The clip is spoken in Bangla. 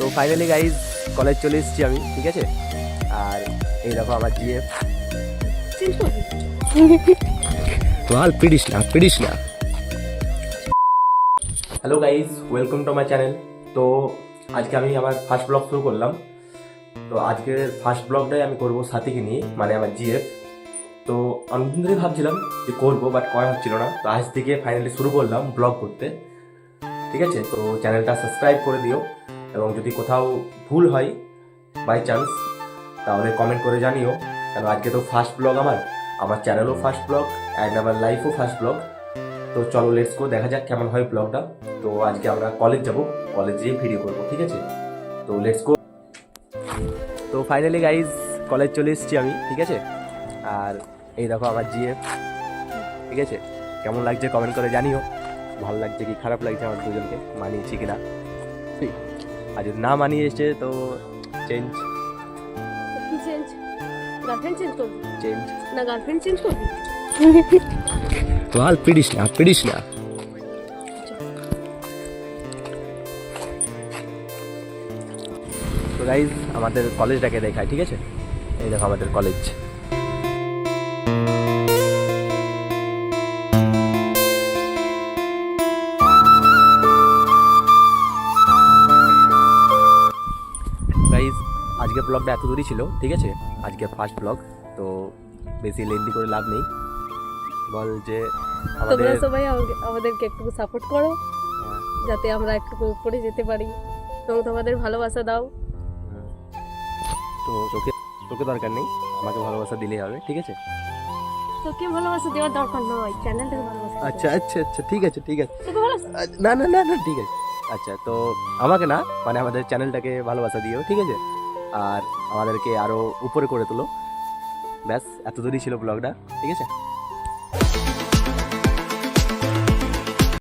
তো ফাইনালি গাইজ কলেজ চলে এসেছি আমি ঠিক আছে? আর এই দেখো আমার জিএফ মাল পিডিস না পিডিস না। Hello guys welcome to my channel তো আজকে আমি আমার ফার্স্ট ব্লগ শুরু করলাম। তো আজকের ফার্স্ট ব্লগটাই আমি করব সাথীকে নিয়ে মানে আমার জিএফ তো অনেকদিন ধরে ভাবছিলাম যে করব বাট করা হচ্ছিল না। তো আজ থেকে ফাইনালি শুরু করলাম ব্লগ করতে। ঠিক আছে? তো চ্যানেলটা সাবস্ক্রাইব করে দিও। এবং যদি কোথাও ভুল হয় বাই চান্স তাহলে কমেন্ট করে জানিও। কারণ আজকে তো ফার্স্ট ব্লগ আমার? আমার চ্যানেলও ফার্স্ট ব্লগ অ্যান্ড আমার লাইফও ফার্স্ট ব্লগ তো চলো লেটস গো দেখা যাক কেমন হয় ব্লগটা তো আজকে আমরা কলেজ যাব কলেজে ভিডিও করব, ঠিক আছে? তো লেটস গো তো ফাইনালি গাইজ কলেজ চলে এসেছি আমি, ঠিক আছে? আর এই দেখো আমার জিএফ ঠিক আছে? কেমন লাগছে কমেন্ট করে জানিও। ভালো লাগছে কি খারাপ লাগছে আমার দুজনকে? মানিয়েছি কিনা? আর যদি না মানিয়ে এসছে তো চেঞ্জ কি চেঞ্জ গার্লফ্রেন্ড চেঞ্জ করবি? চেঞ্জ না গার্লফ্রেন্ড চেঞ্জ করবি? মাল পিডিস না পিডিস না। তো গাইজ আমাদের কলেজটাকে দেখায় ঠিক আছে? এই দেখো আমাদের কলেজ আজকের ব্লগটা এত দূরই ছিল ঠিক আছে? আজকে ফার্স্ট ব্লগ তো বেশি লেন্দি করে লাভ নেই। বল যে তোমরা সবাই আমাদেরকে একটু সাপোর্ট করো যাতে আমরা একটু উপরে যেতে পারি। এবং তোমাদের ভালোবাসা দাও। তো তোকে তোকে দরকার নেই আমাকে ভালোবাসা দিলেই হবে ঠিক আছে? তোকে ভালোবাসা দেওয়ার দরকার নয় চ্যানেলটাকে ভালোবাসা আচ্ছা আচ্ছা আচ্ছা ঠিক আছে ঠিক আছে। না না না না ঠিক আছে। আচ্ছা তো আমাকে না মানে আমাদের চ্যানেলটাকে ভালোবাসা দিও ঠিক আছে? আর আমাদেরকে আরও উপরে করে তোলো। ব্যাস এত দূরই ছিল ব্লগটা ঠিক আছে?